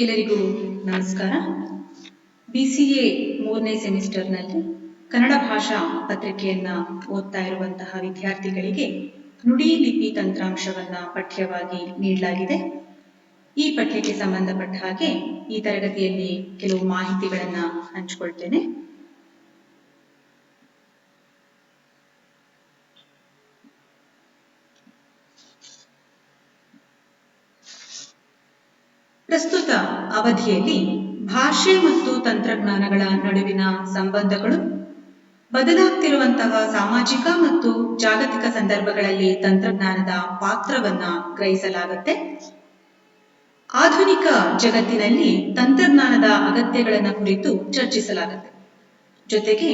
ಎಲ್ಲರಿಗೂ ನಮಸ್ಕಾರ. B C A ಮೂರನೇ ಸೆಮಿಸ್ಟರ್ನಲ್ಲಿ ಕನ್ನಡ ಭಾಷಾ ಪತ್ರಿಕೆಯನ್ನ ಓದ್ತಾ ಇರುವಂತಹ ವಿದ್ಯಾರ್ಥಿಗಳಿಗೆ ನುಡಿ ಲಿಪಿ ತಂತ್ರಾಂಶವನ್ನ ಪಠ್ಯವಾಗಿ ನೀಡಲಾಗಿದೆ. ಈ ಪಠ್ಯಕ್ಕೆ ಸಂಬಂಧಪಟ್ಟ ಹಾಗೆ ಈ ತರಗತಿಯಲ್ಲಿ ಕೆಲವು ಮಾಹಿತಿಗಳನ್ನ ಹಂಚಿಕೊಳ್ತೇನೆ. ಪ್ರಸ್ತುತ ಅವಧಿಯಲ್ಲಿ ಭಾಷೆ ಮತ್ತು ತಂತ್ರಜ್ಞಾನಗಳ ನಡುವಿನ ಸಂಬಂಧಗಳು ಬದಲಾಗ್ತಿರುವಂತಹ ಸಾಮಾಜಿಕ ಮತ್ತು ಜಾಗತಿಕ ಸಂದರ್ಭಗಳಲ್ಲಿ ತಂತ್ರಜ್ಞಾನದ ಪಾತ್ರವನ್ನ ಗ್ರಹಿಸಲಾಗುತ್ತೆ. ಆಧುನಿಕ ಜಗತ್ತಿನಲ್ಲಿ ತಂತ್ರಜ್ಞಾನದ ಅಗತ್ಯಗಳನ್ನ ಕುರಿತು ಚರ್ಚಿಸಲಾಗುತ್ತೆ. ಜೊತೆಗೆ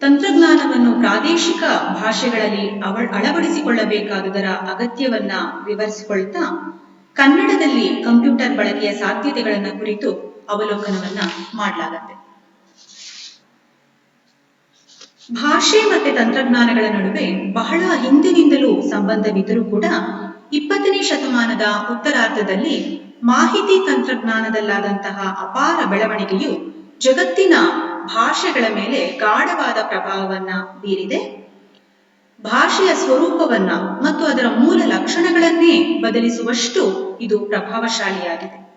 ತಂತ್ರಜ್ಞಾನವನ್ನು ಪ್ರಾದೇಶಿಕ ಭಾಷೆಗಳಲ್ಲಿ ಅವ ಅಳವಡಿಸಿಕೊಳ್ಳಬೇಕಾದುದರ ಅಗತ್ಯವನ್ನ ವಿವರಿಸಿಕೊಳ್ತಾ ಕನ್ನಡದಲ್ಲಿ ಕಂಪ್ಯೂಟರ್ ಬಳಕೆಯ ಸಾಧ್ಯತೆಗಳನ್ನ ಕುರಿತು ಅವಲೋಕನವನ್ನ ಮಾಡಲಾಗತ್ತೆ. ಭಾಷೆ ಮತ್ತೆ ತಂತ್ರಜ್ಞಾನಗಳ ನಡುವೆ ಬಹಳ ಹಿಂದಿನಿಂದಲೂ ಸಂಬಂಧವಿದ್ದರೂ ಕೂಡ ಇಪ್ಪತ್ತನೇ ಶತಮಾನದ ಉತ್ತರಾರ್ಧದಲ್ಲಿ ಮಾಹಿತಿ ತಂತ್ರಜ್ಞಾನದಲ್ಲಾದಂತಹ ಅಪಾರ ಬೆಳವಣಿಗೆಯು ಜಗತ್ತಿನ ಭಾಷೆಗಳ ಮೇಲೆ ಗಾಢವಾದ ಪ್ರಭಾವವನ್ನ ಬೀರಿದೆ. ಭಾಷೆಯ ಸ್ವರೂಪವನ್ನ ಮತ್ತು ಅದರ ಮೂಲ ಲಕ್ಷಣಗಳನ್ನೇ ಬದಲಿಸುವಷ್ಟು ಇದು ಪ್ರಭಾವಶಾಲಿಯಾಗಿದೆ.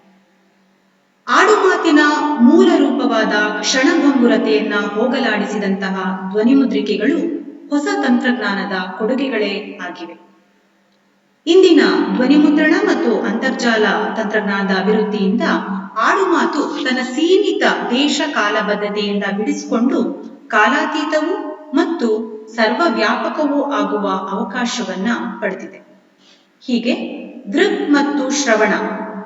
ಆಡುಮಾತಿನ ಮೂಲ ರೂಪವಾದ ಕ್ಷಣಭಂಗುರತೆಯನ್ನ ಹೋಗಲಾಡಿಸಿದಂತಹ ಧ್ವನಿಮುದ್ರಿಕೆಗಳು ಹೊಸ ತಂತ್ರಜ್ಞಾನದ ಕೊಡುಗೆಗಳೇ ಆಗಿವೆ. ಇಂದಿನ ಧ್ವನಿಮುದ್ರಣ ಮತ್ತು ಅಂತರ್ಜಾಲ ತಂತ್ರಜ್ಞಾನದ ಅಭಿವೃದ್ಧಿಯಿಂದ ಆಡುಮಾತು ತನ್ನ ಸೀಮಿತ ದೇಶ ಕಾಲಬದ್ಧತೆಯಿಂದ ಬಿಡಿಸಿಕೊಂಡು ಕಾಲಾತೀತವೂ ಮತ್ತು ಸರ್ವವ್ಯಾಪಕವೂ ಆಗುವ ಅವಕಾಶವನ್ನ ಪಡೆದಿದೆ. ಹೀಗೆ ದೃಕ್ ಮತ್ತು ಶ್ರವಣ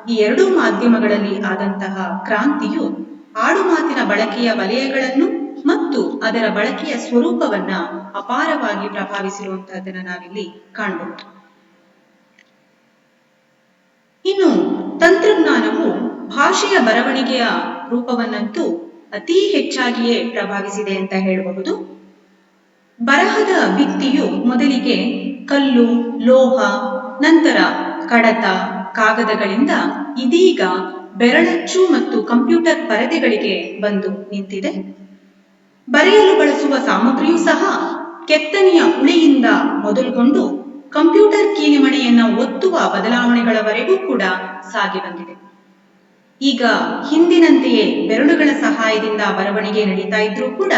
ಈ ಎರಡೂ ಮಾಧ್ಯಮಗಳಲ್ಲಿ ಆದಂತಹ ಕ್ರಾಂತಿಯು ಆಡುಮಾತಿನ ಬಳಕೆಯ ವಲಯಗಳನ್ನು ಮತ್ತು ಅದರ ಬಳಕೆಯ ಸ್ವರೂಪವನ್ನ ಅಪಾರವಾಗಿ ಪ್ರಭಾವಿಸಿರುವಂತಹದನ್ನ ನಾವಿಲ್ಲಿ ಕಾಣಬಹುದು. ಇನ್ನು ತಂತ್ರಜ್ಞಾನವು ಭಾಷೆಯ ಬರವಣಿಗೆಯ ರೂಪವನ್ನಂತೂ ಅತಿ ಹೆಚ್ಚಾಗಿಯೇ ಪ್ರಭಾವಿಸಿದೆ ಅಂತ ಹೇಳಬಹುದು. ಬರಹದ ಭಿತ್ತಿಯು ಮೊದಲಿಗೆ ಕಲ್ಲು, ಲೋಹ, ನಂತರ ಕಡತ ಕಾಗದಗಳಿಂದ ಇದೀಗ ಬೆರಳಚ್ಚು ಮತ್ತು ಕಂಪ್ಯೂಟರ್ ಪರದೆಗಳಿಗೆ ಬಂದು ನಿಂತಿದೆ. ಬರೆಯಲು ಬಳಸುವ ಸಾಮಗ್ರಿಯೂ ಸಹ ಕೆತ್ತನೆಯ ಉಳಿಯಿಂದ ಮೊದಲುಗೊಂಡು ಕಂಪ್ಯೂಟರ್ ಕೀಲಿಮಣೆಯನ್ನ ಒತ್ತುವ ಬದಲಾವಣೆಗಳವರೆಗೂ ಕೂಡ ಸಾಗಿ ಬಂದಿದೆ. ಈಗ ಹಿಂದಿನಂತೆಯೇ ಬೆರಳುಗಳ ಸಹಾಯದಿಂದ ಬರವಣಿಗೆ ನಡೀತಾ ಇದ್ರೂ ಕೂಡ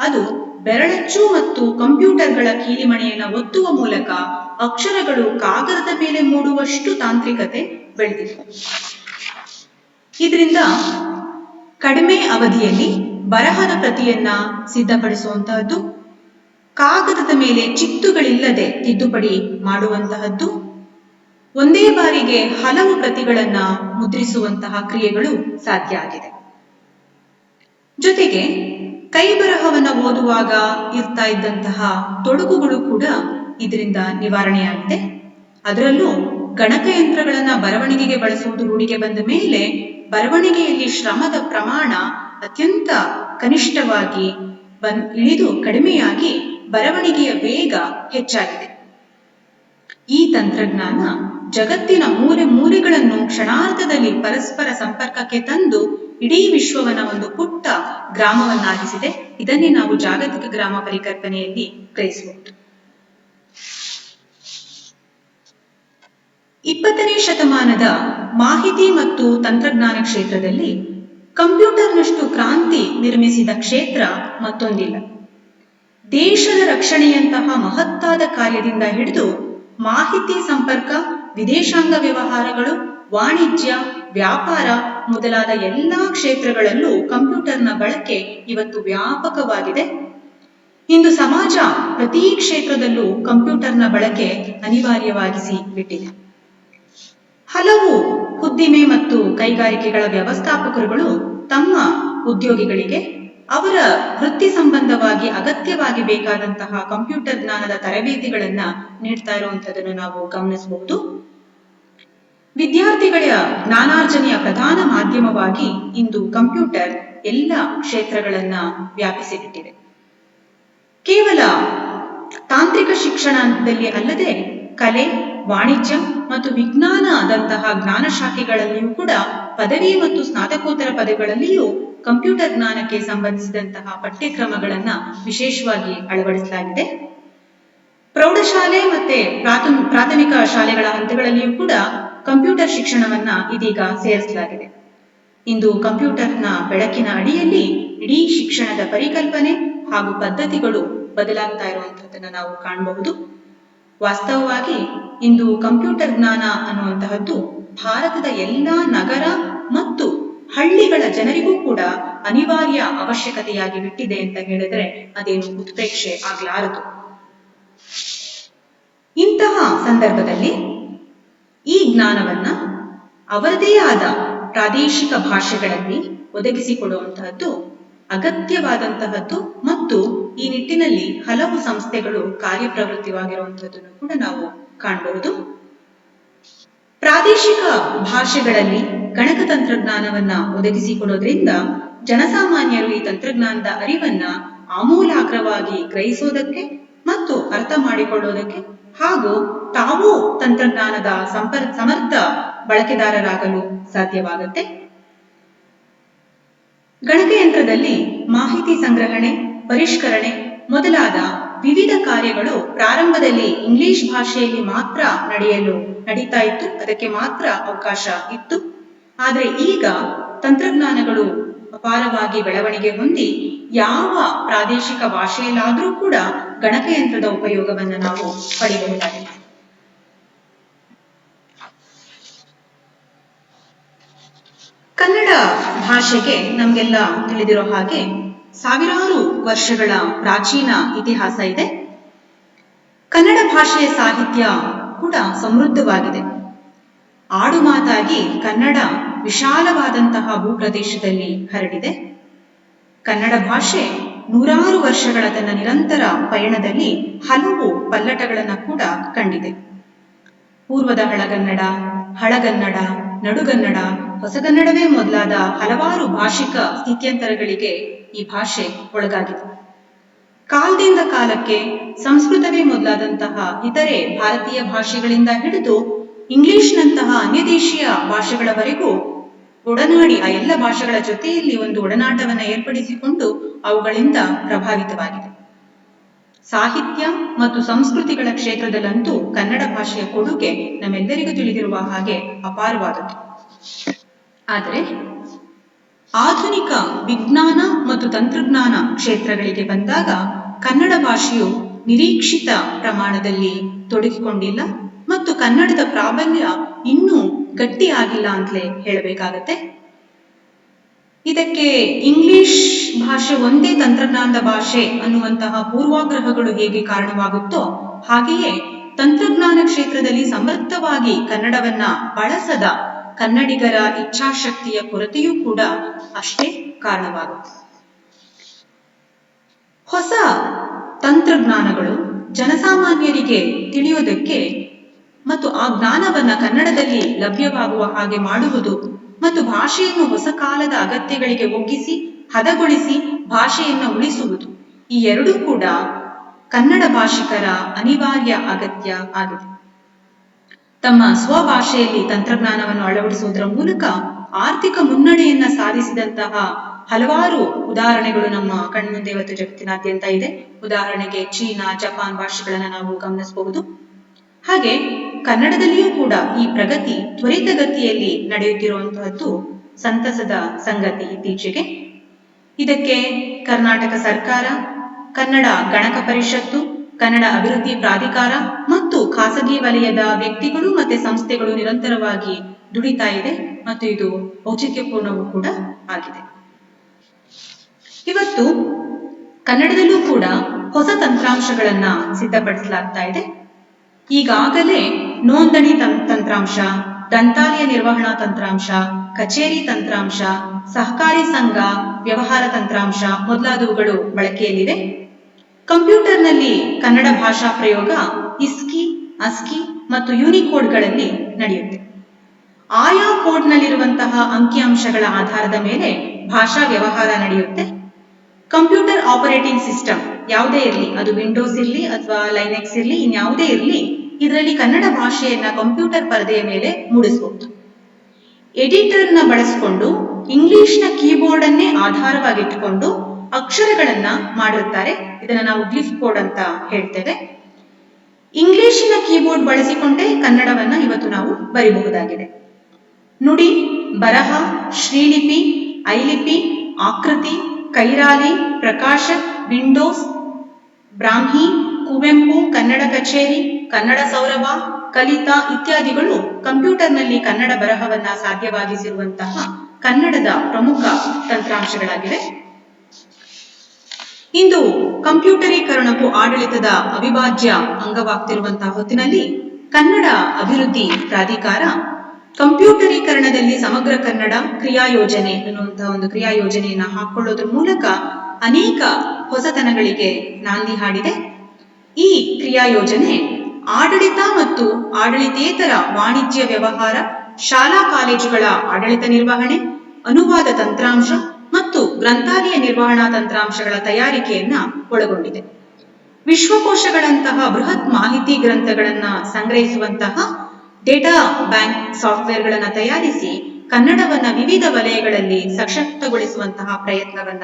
ಅದು ಬೆರಳಚ್ಚು ಮತ್ತು ಕಂಪ್ಯೂಟರ್ಗಳ ಕೀಲಿಮಣೆಯನ್ನು ಒತ್ತುವ ಮೂಲಕ ಅಕ್ಷರಗಳು ಕಾಗದದ ಮೇಲೆ ಮೂಡುವಷ್ಟು ತಾಂತ್ರಿಕತೆ ಬೆಳೆದಿದೆ. ಇದರಿಂದ ಕಡಿಮೆ ಅವಧಿಯಲ್ಲಿ ಬರಹದ ಪ್ರತಿಯನ್ನ ಸಿದ್ಧಪಡಿಸುವಂತಹದ್ದು, ಕಾಗದದ ಮೇಲೆ ಚಿತ್ತುಗಳಿಲ್ಲದೆ ತಿದ್ದುಪಡಿ ಮಾಡುವಂತಹದ್ದು, ಒಂದೇ ಬಾರಿಗೆ ಹಲವು ಪ್ರತಿಗಳನ್ನ ಮುದ್ರಿಸುವಂತಹ ಕ್ರಿಯೆಗಳು ಸಾಧ್ಯ ಆಗಿದೆ. ಜೊತೆಗೆ ಕೈ ಬರಹವನ್ನ ಓದುವಾಗ ಇರ್ತಾ ಇದ್ದಂತಹ ತೊಡಕುಗಳು ಕೂಡ ಇದರಿಂದ ನಿವಾರಣೆಯಾಗಿದೆ. ಅದರಲ್ಲೂ ಗಣಕಯಂತ್ರಗಳನ್ನ ಬರವಣಿಗೆಗೆ ಬಳಸುವುದು ರೂಢಿಗೆ ಬಂದ ಮೇಲೆ ಬರವಣಿಗೆಯಲ್ಲಿ ಶ್ರಮದ ಪ್ರಮಾಣ ಅತ್ಯಂತ ಕನಿಷ್ಠವಾಗಿ ಬನ್, ಇಳಿದು ಕಡಿಮೆಯಾಗಿ ಬರವಣಿಗೆಯ ವೇಗ ಹೆಚ್ಚಾಗಿದೆ. ಈ ತಂತ್ರಜ್ಞಾನ ಜಗತ್ತಿನ ಮೂಲೆ ಮೂಲೆಗಳನ್ನು ಕ್ಷಣಾರ್ಧದಲ್ಲಿ ಪರಸ್ಪರ ಸಂಪರ್ಕಕ್ಕೆ ತಂದು ಇಡೀ ವಿಶ್ವವನ್ನ ಒಂದು ಪುಟ್ಟ ಗ್ರಾಮವನ್ನಾಗಿಸಿದೆ. ಇದನ್ನೇ ನಾವು ಜಾಗತಿಕ ಗ್ರಾಮ ಪರಿಕಲ್ಪನೆಯಲ್ಲಿ ಗ್ರಹಿಸಬಹುದು ಇಪ್ಪತ್ತನೇ ಶತಮಾನದ ಮಾಹಿತಿ ಮತ್ತು ತಂತ್ರಜ್ಞಾನ ಕ್ಷೇತ್ರದಲ್ಲಿ ಕಂಪ್ಯೂಟರ್ನಷ್ಟು ಕ್ರಾಂತಿ ನಿರ್ಮಿಸಿದ ಕ್ಷೇತ್ರ ಮತ್ತೊಂದಿಲ್ಲ. ದೇಶದ ರಕ್ಷಣೆಯಂತಹ ಮಹತ್ತಾದ ಕಾರ್ಯದಿಂದ ಹಿಡಿದು ಮಾಹಿತಿ ಸಂಪರ್ಕ, ವಿದೇಶಾಂಗ ವ್ಯವಹಾರಗಳು, ವಾಣಿಜ್ಯ, ವ್ಯಾಪಾರ ಮೊದಲಾದ ಎಲ್ಲಾ ಕ್ಷೇತ್ರಗಳಲ್ಲೂ ಕಂಪ್ಯೂಟರ್ನ ಬಳಕೆ ಇವತ್ತು ವ್ಯಾಪಕವಾಗಿದೆ. ಇಂದು ಸಮಾಜ ಪ್ರತಿ ಕ್ಷೇತ್ರದಲ್ಲೂ ಕಂಪ್ಯೂಟರ್ನ ಬಳಕೆ ಅನಿವಾರ್ಯವಾಗಿಸಿ ಬಿಟ್ಟಿದೆ. ಹಲವು ಉದ್ದಿಮೆ ಮತ್ತು ಕೈಗಾರಿಕೆಗಳ ವ್ಯವಸ್ಥಾಪಕರುಗಳು ತಮ್ಮ ಉದ್ಯೋಗಿಗಳಿಗೆ ಅವರ ವೃತ್ತಿ ಸಂಬಂಧವಾಗಿ ಅಗತ್ಯವಾಗಿ ಬೇಕಾದಂತಹ ಕಂಪ್ಯೂಟರ್ ಜ್ಞಾನದ ತರಬೇತಿಗಳನ್ನ ನೀಡ್ತಾ ಇರುವಂತದನ್ನು ನಾವು ಗಮನಿಸಬಹುದು. ವಿದ್ಯಾರ್ಥಿಗಳ ಜ್ಞಾನಾರ್ಜನೆಯ ಪ್ರಧಾನ ಮಾಧ್ಯಮವಾಗಿ ಇಂದು ಕಂಪ್ಯೂಟರ್ ಎಲ್ಲ ಕ್ಷೇತ್ರಗಳನ್ನ ವ್ಯಾಪಿಸಿಬಿಟ್ಟಿದೆ. ಕೇವಲ ತಾಂತ್ರಿಕ ಶಿಕ್ಷಣದಲ್ಲಿ ಅಲ್ಲದೆ ಕಲೆ, ವಾಣಿಜ್ಯ ಮತ್ತು ವಿಜ್ಞಾನದಂತಹ ಜ್ಞಾನ ಶಾಖೆಗಳಲ್ಲಿಯೂ ಕೂಡ ಪದವಿ ಮತ್ತು ಸ್ನಾತಕೋತ್ತರ ಪದವಿಗಳಲ್ಲಿಯೂ ಕಂಪ್ಯೂಟರ್ ಜ್ಞಾನಕ್ಕೆ ಸಂಬಂಧಿಸಿದಂತಹ ಪಠ್ಯಕ್ರಮಗಳನ್ನ ವಿಶೇಷವಾಗಿ ಅಳವಡಿಸಲಾಗಿದೆ. ಪ್ರೌಢಶಾಲೆ ಮತ್ತೆ ಪ್ರಾಥಮ್- ಪ್ರಾಥಮಿಕ ಶಾಲೆಗಳ ಹಂತಗಳಲ್ಲಿಯೂ ಕೂಡ ಕಂಪ್ಯೂಟರ್ ಶಿಕ್ಷಣವನ್ನ ಇದೀಗ ಸೇರಿಸಲಾಗಿದೆ. ಇಂದು ಕಂಪ್ಯೂಟರ್ನ ಬೆಳಕಿನ ಅಡಿಯಲ್ಲಿ ಇಡೀ ಶಿಕ್ಷಣದ ಪರಿಕಲ್ಪನೆ ಹಾಗೂ ಪದ್ಧತಿಗಳು ಬದಲಾಗ್ತಾ ಇರುವಂತಹದ್ದನ್ನ ನಾವು ಕಾಣಬಹುದು. ವಾಸ್ತವವಾಗಿ ಇಂದು ಕಂಪ್ಯೂಟರ್ ಜ್ಞಾನ ಅನ್ನುವಂತಹದ್ದು ಭಾರತದ ಎಲ್ಲಾ ನಗರ ಮತ್ತು ಹಳ್ಳಿಗಳ ಜನರಿಗೂ ಕೂಡ ಅನಿವಾರ್ಯ ಅವಶ್ಯಕತೆಯಾಗಿ ಬಿಟ್ಟಿದೆ ಅಂತ ಹೇಳಿದ್ರೆ ಅದೇನು ಉತ್ಪ್ರೇಕ್ಷೆ ಆಗ್ಲಾರದು. ಇಂತಹ ಸಂದರ್ಭದಲ್ಲಿ ಈ ಜ್ಞಾನವನ್ನ ಅವರದೇ ಆದ ಪ್ರಾದೇಶಿಕ ಭಾಷೆಗಳಲ್ಲಿ ಒದಗಿಸಿಕೊಡುವಂತಹದ್ದು ಅಗತ್ಯವಾದಂತಹದ್ದು ಮತ್ತು ಈ ನಿಟ್ಟಿನಲ್ಲಿ ಹಲವು ಸಂಸ್ಥೆಗಳು ಕಾರ್ಯಪ್ರವೃತ್ತಿವಾಗಿರುವಂತಹದ್ದನ್ನು ಕೂಡ ನಾವು ಕಾಣಬಹುದು ಪ್ರಾದೇಶಿಕ ಭಾಷೆಗಳಲ್ಲಿ ಗಣಕ ತಂತ್ರಜ್ಞಾನವನ್ನ ಒದಗಿಸಿಕೊಡೋದ್ರಿಂದ ಜನಸಾಮಾನ್ಯರು ಈ ತಂತ್ರಜ್ಞಾನದ ಅರಿವನ್ನ ಆಮೂಲಾಗ್ರವಾಗಿ ಗ್ರಹಿಸೋದಕ್ಕೆ ಮತ್ತು ಅರ್ಥ ಮಾಡಿಕೊಳ್ಳೋದಕ್ಕೆ ಹಾಗೂ ತಾವೂ ತಂತ್ರಜ್ಞಾನದ ಸಂಪರ್, ಸಮರ್ಥ ಬಳಕೆದಾರರಾಗಲು ಸಾಧ್ಯವಾಗುತ್ತೆ. ಗಣಕಯಂತ್ರದಲ್ಲಿ ಮಾಹಿತಿ ಸಂಗ್ರಹಣೆ, ಪರಿಷ್ಕರಣೆ ಮೊದಲಾದ ವಿವಿಧ ಕಾರ್ಯಗಳು ಪ್ರಾರಂಭದಲ್ಲಿ ಇಂಗ್ಲಿಷ್ ಭಾಷೆಯಲ್ಲಿ ಮಾತ್ರ ನಡೆಯಲು ನಡೀತಾ ಇತ್ತು. ಅದಕ್ಕೆ ಮಾತ್ರ ಅವಕಾಶ ಇತ್ತು. ಆದರೆ ಈಗ ತಂತ್ರಜ್ಞಾನಗಳು ಅಪಾರವಾಗಿ ಬೆಳವಣಿಗೆ ಹೊಂದಿ ಯಾವ ಪ್ರಾದೇಶಿಕ ಭಾಷೆಯಲ್ಲಾದರೂ ಕೂಡ ಗಣಕಯಂತ್ರದ ಉಪಯೋಗವನ್ನು ನಾವು ಪಡೆಯಬಹುದಾಗಿದೆ. ಕನ್ನಡ ಭಾಷೆಗೆ ನಮಗೆಲ್ಲ ತಿಳಿದಿರೋ ಹಾಗೆ ಸಾವಿರಾರು ವರ್ಷಗಳ ಪ್ರಾಚೀನ ಇತಿಹಾಸ ಇದೆ. ಕನ್ನಡ ಭಾಷೆಯ ಸಾಹಿತ್ಯ ಕೂಡ ಸಮೃದ್ಧವಾಗಿದೆ. ಆಡು ಮಾತಾಗಿ ಕನ್ನಡ ವಿಶಾಲವಾದಂತಹ ಭೂಪ್ರದೇಶದಲ್ಲಿ ಹರಡಿದೆ. ಕನ್ನಡ ಭಾಷೆ ನೂರಾರು ವರ್ಷಗಳ ತನ್ನ ನಿರಂತರ ಪಯಣದಲ್ಲಿ ಹಲವು ಪಲ್ಲಟಗಳನ್ನು ಕೂಡ ಕಂಡಿದೆ. ಪೂರ್ವದ ಹಳಗನ್ನಡ ಹಳಗನ್ನಡ, ನಡುಗನ್ನಡ, ಹೊಸಗನ್ನಡವೇ ಮೊದಲಾದ ಹಲವಾರು ಭಾಷಿಕ ಸ್ಥಿತ್ಯಂತರಗಳಿಗೆ ಈ ಭಾಷೆ ಒಳಗಾಗಿದೆ. ಕಾಲದಿಂದ ಕಾಲಕ್ಕೆ ಸಂಸ್ಕೃತವೇ ಮೊದಲಾದಂತಹ ಇತರೆ ಭಾರತೀಯ ಭಾಷೆಗಳಿಂದ ಹಿಡಿದು ಇಂಗ್ಲಿಷ್ನಂತಹ ಅನ್ಯದೇಶೀಯ ಭಾಷೆಗಳವರೆಗೂ ಒಡನಾಡಿ ಆ ಎಲ್ಲ ಭಾಷೆಗಳ ಜೊತೆಯಲ್ಲಿ ಒಂದು ಒಡನಾಟವನ್ನು ಏರ್ಪಡಿಸಿಕೊಂಡು ಅವುಗಳಿಂದ ಪ್ರಭಾವಿತವಾಗಿದೆ. ಸಾಹಿತ್ಯ ಮತ್ತು ಸಂಸ್ಕೃತಿಗಳ ಕ್ಷೇತ್ರದಲ್ಲಂತೂ ಕನ್ನಡ ಭಾಷೆಯ ಕೊಡುಗೆ ನಮ್ಮೆಲ್ಲರಿಗೂ ತಿಳಿದಿರುವ ಹಾಗೆ ಅಪಾರವಾದದ್ದು. ಆದರೆ ಆಧುನಿಕ ವಿಜ್ಞಾನ ಮತ್ತು ತಂತ್ರಜ್ಞಾನ ಕ್ಷೇತ್ರಗಳಿಗೆ ಬಂದಾಗ ಕನ್ನಡ ಭಾಷೆಯು ನಿರೀಕ್ಷಿತ ಪ್ರಮಾಣದಲ್ಲಿ ತೊಡಗಿಕೊಂಡಿಲ್ಲ ಮತ್ತು ಕನ್ನಡದ ಪ್ರಾಬಲ್ಯ ಇನ್ನೂ ಗಟ್ಟಿಯಾಗಿಲ್ಲ ಅಂತಲೇ ಹೇಳಬೇಕಾಗತ್ತೆ. ಇದಕ್ಕೆ ಇಂಗ್ಲಿಷ್ ಭಾಷೆ ಒಂದೇ ತಂತ್ರಜ್ಞಾನದ ಭಾಷೆ ಅನ್ನುವಂತಹ ಪೂರ್ವಾಗ್ರಹಗಳು ಹೇಗೆ ಕಾರಣವಾಗುತ್ತೋ ಹಾಗೆಯೇ ತಂತ್ರಜ್ಞಾನ ಕ್ಷೇತ್ರದಲ್ಲಿ ಸಮರ್ಥವಾಗಿ ಕನ್ನಡವನ್ನ ಬಳಸದ ಕನ್ನಡಿಗರ ಇಚ್ಛಾಶಕ್ತಿಯ ಕೊರತೆಯೂ ಕೂಡ ಅಷ್ಟೇ ಕಾರಣವಾಗುತ್ತೆ. ಹೊಸ ತಂತ್ರಜ್ಞಾನಗಳು ಜನಸಾಮಾನ್ಯರಿಗೆ ತಿಳಿಯೋದಕ್ಕೆ ಮತ್ತು ಆ ಜ್ಞಾನವನ್ನ ಕನ್ನಡದಲ್ಲಿ ಲಭ್ಯವಾಗುವ ಹಾಗೆ ಮಾಡುವುದು ಮತ್ತು ಭಾಷೆಯನ್ನು ಹೊಸ ಕಾಲದ ಅಗತ್ಯಗಳಿಗೆ ಒಗ್ಗಿಸಿ, ಹದಗೊಳಿಸಿ ಭಾಷೆಯನ್ನು ಉಳಿಸುವುದು. ಈ ಎರಡೂ ಕೂಡ ಕನ್ನಡ ಭಾಷಿಕರ ಅನಿವಾರ್ಯ ಅಗತ್ಯ ಆಗಿದೆ. ತಮ್ಮ ಸ್ವಭಾಷೆಯಲ್ಲಿ ತಂತ್ರಜ್ಞಾನವನ್ನು ಅಳವಡಿಸುವುದರ ಮೂಲಕ ಆರ್ಥಿಕ ಮುನ್ನಡೆಯನ್ನ ಸಾಧಿಸಿದಂತಹ ಹಲವಾರು ಉದಾಹರಣೆಗಳು ನಮ್ಮ ಕಣ್ಮುಂದೆ ಇವತ್ತು ಜಗತ್ತಿನಾದ್ಯಂತ ಇದೆ. ಉದಾಹರಣೆಗೆ ಚೀನಾ, ಜಪಾನ್ ಭಾಷೆಗಳನ್ನ ನಾವು ಗಮನಿಸಬಹುದು. ಹಾಗೆ ಕನ್ನಡದಲ್ಲಿಯೂ ಕೂಡ ಈ ಪ್ರಗತಿ ತ್ವರಿತಗತಿಯಲ್ಲಿ ನಡೆಯುತ್ತಿರುವಂತಹದ್ದು ಸಂತಸದ ಸಂಗತಿ ಇತ್ತೀಚೆಗೆ. ಇದಕ್ಕೆ ಕರ್ನಾಟಕ ಸರ್ಕಾರ, ಕನ್ನಡ ಗಣಕ ಪರಿಷತ್ತು, ಕನ್ನಡ ಅಭಿವೃದ್ಧಿ ಪ್ರಾಧಿಕಾರ ಮತ್ತು ಖಾಸಗಿ ವಲಯದ ವ್ಯಕ್ತಿಗಳು ಮತ್ತೆ ಸಂಸ್ಥೆಗಳು ನಿರಂತರವಾಗಿ ದುಡಿತಾ ಇದೆ ಮತ್ತು ಇದು ಔಚಿತ್ಯಪೂರ್ಣವೂ ಕೂಡ ಆಗಿದೆ. ಇವತ್ತು ಕನ್ನಡದಲ್ಲೂ ಕೂಡ ಹೊಸ ತಂತ್ರಾಂಶಗಳನ್ನ ಸಿದ್ಧಪಡಿಸಲಾಗ್ತಾ ಇದೆ. ಈಗಾಗಲೇ ನೋಂದಣಿ ತಂತ್ರಾಂಶ, ದಂತಾಲಯ ನಿರ್ವಹಣಾ ತಂತ್ರಾಂಶ, ಕಚೇರಿ ತಂತ್ರಾಂಶ, ಸಹಕಾರಿ ಸಂಘ, ವ್ಯವಹಾರ ತಂತ್ರಾಂಶ ಮೊದಲಾದವುಗಳು ಬಳಕೆಯಲ್ಲಿದೆ ಕಂಪ್ಯೂಟರ್ನಲ್ಲಿ ಕನ್ನಡ ಭಾಷಾ ಪ್ರಯೋಗ ಇಸ್ಕಿ, ಅಸ್ಕಿ ಮತ್ತು ಯೂನಿಕೋಡ್ಗಳಲ್ಲಿ ನಡೆಯುತ್ತೆ. ಆಯಾ ಕೋಡ್ನಲ್ಲಿರುವಂತಹ ಅಂಕಿಅಂಶಗಳ ಆಧಾರದ ಮೇಲೆ ಭಾಷಾ ವ್ಯವಹಾರ ನಡೆಯುತ್ತೆ. ಕಂಪ್ಯೂಟರ್ ಆಪರೇಟಿಂಗ್ ಸಿಸ್ಟಮ್ ಯಾವುದೇ ಇರಲಿ, ಅದು ವಿಂಡೋಸ್ ಇರಲಿ ಅಥವಾ ಲೈನೆಕ್ಸ್ ಇರಲಿ, ಇನ್ಯಾವುದೇ ಇರಲಿ ಇದರಲ್ಲಿ ಕನ್ನಡ ಭಾಷೆಯನ್ನ ಕಂಪ್ಯೂಟರ್ ಪರದೆಯ ಮೇಲೆ ಮೂಡಿಸಬಹುದು ಎಡಿಟರ್ನ ಬಳಸಿಕೊಂಡು ಇಂಗ್ಲಿಷ್ನ ಕೀಬೋರ್ಡ್ ಅನ್ನೇ ಆಧಾರವಾಗಿಟ್ಟುಕೊಂಡು ಅಕ್ಷರಗಳನ್ನ ಮಾಡಿರುತ್ತಾರೆ ಇದನ್ನ ನಾವು ಗ್ಲಿಫ್ ಕೋಡ್ ಅಂತ ಹೇಳ್ತೇವೆ. ಇಂಗ್ಲಿಶಿನ ಕೀಬೋರ್ಡ್ ಬಳಸಿಕೊಂಡೇ ಕನ್ನಡವನ್ನ ಇವತ್ತು ನಾವು ಬರಿಬಹುದಾಗಿದೆ. ನುಡಿ, ಬರಹ, ಶ್ರೀಲಿಪಿ, ಐಲಿಪಿ, ಆಕೃತಿ, ಕೈರಾಲಿ, ಪ್ರಕಾಶಕ್, ವಿಂಡೋಸ್, ಬ್ರಾಹ್ಮಿ, ಕುವೆಂಪು, ಕನ್ನಡ ಕಚೇರಿ ಕನ್ನಡ ಸೌರಭ, ಕಲಿತಾ ಇತ್ಯಾದಿಗಳು ಕಂಪ್ಯೂಟರ್ನಲ್ಲಿ ಕನ್ನಡ ಬರಹವನ್ನ ಸಾಧ್ಯವಾಗಿಸಿರುವಂತಹ ಕನ್ನಡದ ಪ್ರಮುಖ ತಂತ್ರಾಂಶಗಳಾಗಿವೆ. ಇಂದು ಕಂಪ್ಯೂಟರೀಕರಣವು ಆಡಳಿತದ ಅವಿಭಾಜ್ಯ ಅಂಗವಾಗ್ತಿರುವಂತಹ ಹೊತ್ತಿನಲ್ಲಿ ಕನ್ನಡ ಅಭಿವೃದ್ಧಿ ಪ್ರಾಧಿಕಾರ ಕಂಪ್ಯೂಟರೀಕರಣದಲ್ಲಿ ಸಮಗ್ರ ಕನ್ನಡ ಕ್ರಿಯಾ ಯೋಜನೆ ಅನ್ನುವಂತಹ ಒಂದು ಕ್ರಿಯಾ ಯೋಜನೆಯನ್ನ ಹಾಕೊಳ್ಳೋದ್ರ ಮೂಲಕ ಅನೇಕ ಹೊಸತನಗಳಿಗೆ ನಾಂದಿ ಹಾಡಿದೆ. ಈ ಕ್ರಿಯಾ ಯೋಜನೆ ಆಡಳಿತ ಮತ್ತು ಆಡಳಿತೇತರ ವಾಣಿಜ್ಯ ವ್ಯವಹಾರ, ಶಾಲಾ ಕಾಲೇಜುಗಳ ಆಡಳಿತ ನಿರ್ವಹಣೆ, ಅನುವಾದ ತಂತ್ರಾಂಶ ಮತ್ತು ಗ್ರಂಥಾಲಯ ನಿರ್ವಹಣಾ ತಂತ್ರಾಂಶಗಳ ತಯಾರಿಕೆಯನ್ನ ಒಳಗೊಂಡಿದೆ. ವಿಶ್ವಕೋಶಗಳಂತಹ ಬೃಹತ್ ಮಾಹಿತಿ ಗ್ರಂಥಗಳನ್ನ ಸಂಗ್ರಹಿಸುವಂತಹ ಡೇಟಾ ಬ್ಯಾಂಕ್ ಸಾಫ್ಟ್ವೇರ್ಗಳನ್ನ ತಯಾರಿಸಿ ಕನ್ನಡವನ್ನ ವಿವಿಧ ವಲಯಗಳಲ್ಲಿ ಸಶಕ್ತಗೊಳಿಸುವಂತಹ ಪ್ರಯತ್ನವನ್ನ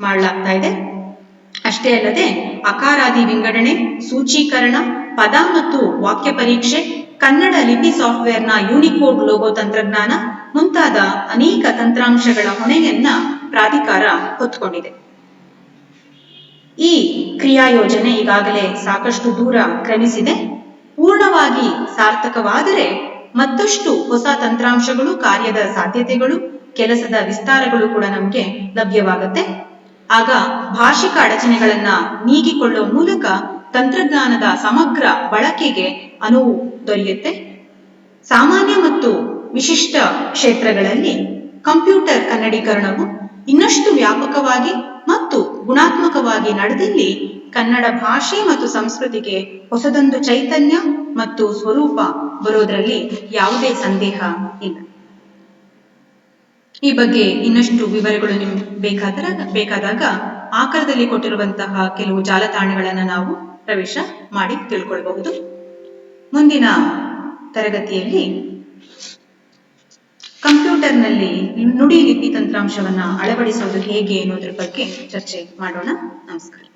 ಮಾಡಲಾಗ್ತಾ ಇದೆ. ಅಷ್ಟೇ ಅಲ್ಲದೆ ಅಕಾರಾದಿ ವಿಂಗಡಣೆ, ಸೂಚೀಕರಣ, ಪದ ಮತ್ತು ವಾಕ್ಯ ಪರೀಕ್ಷೆ, ಕನ್ನಡ ಲಿಪಿ ಸಾಫ್ಟ್ವೇರ್ನ ಯೂನಿಕೋಡ್ ಲೋಗೋ ತಂತ್ರಜ್ಞಾನ ಮುಂತಾದ ಅನೇಕ ತಂತ್ರಾಂಶಗಳ ಹೊಣೆಯನ್ನ ಪ್ರಾಧಿಕಾರ ಹೊತ್ತುಕೊಂಡಿದೆ ಈ ಕ್ರಿಯಾ ಯೋಜನೆ ಈಗಾಗಲೇ ಸಾಕಷ್ಟು ದೂರ ಕ್ರಮಿಸಿದೆ. ಪೂರ್ಣವಾಗಿ ಸಾರ್ಥಕವಾದರೆ ಮತ್ತಷ್ಟು ಹೊಸ ತಂತ್ರಾಂಶಗಳು, ಕಾರ್ಯದ ಸಾಧ್ಯತೆಗಳು, ಕೆಲಸದ ವಿಸ್ತಾರಗಳು ಕೂಡ ನಮಗೆ ಲಭ್ಯವಾಗುತ್ತೆ. ಆಗ ಭಾಷಿಕ ಅಡಚಣೆಗಳನ್ನ ನೀಗಿಕೊಳ್ಳುವ ಮೂಲಕ ತಂತ್ರಜ್ಞಾನದ ಸಮಗ್ರ ಬಳಕೆಗೆ ಅನುವು ದೊರೆಯುತ್ತೆ. ಸಾಮಾನ್ಯ ಮತ್ತು ವಿಶಿಷ್ಟ ಕ್ಷೇತ್ರಗಳಲ್ಲಿ ಕಂಪ್ಯೂಟರ್ ಕನ್ನಡೀಕರಣವು ಇನ್ನಷ್ಟು ವ್ಯಾಪಕವಾಗಿ ಮತ್ತು ಗುಣಾತ್ಮಕವಾಗಿ ನಡೆದಲ್ಲಿ ಕನ್ನಡ ಭಾಷೆ ಮತ್ತು ಸಂಸ್ಕೃತಿಗೆ ಹೊಸದೊಂದು ಚೈತನ್ಯ ಮತ್ತು ಸ್ವರೂಪ ಬರೋದರಲ್ಲಿ ಯಾವುದೇ ಸಂದೇಹ ಇಲ್ಲ. ಈ ಬಗ್ಗೆ ಇನ್ನಷ್ಟು ವಿವರಗಳು ನಿಮ್ಗೆ ಬೇಕಾದರೆ, ಬೇಕಾದಾಗ ಆಕಾರದಲ್ಲಿ ಕೊಟ್ಟಿರುವಂತಹ ಕೆಲವು ಜಾಲತಾಣಗಳನ್ನು ನಾವು ಪ್ರವೇಶ ಮಾಡಿ ತಿಳ್ಕೊಳ್ಬಹುದು. ಮುಂದಿನ ತರಗತಿಯಲ್ಲಿ ಕಂಪ್ಯೂಟರ್ನಲ್ಲಿ ನುಡಿ ಲಿಪಿ ತಂತ್ರಾಂಶವನ್ನು ಅಳವಡಿಸೋದು ಹೇಗೆ ಅನ್ನೋದ್ರ ಬಗ್ಗೆ ಚರ್ಚೆ ಮಾಡೋಣ. ನಮಸ್ಕಾರ.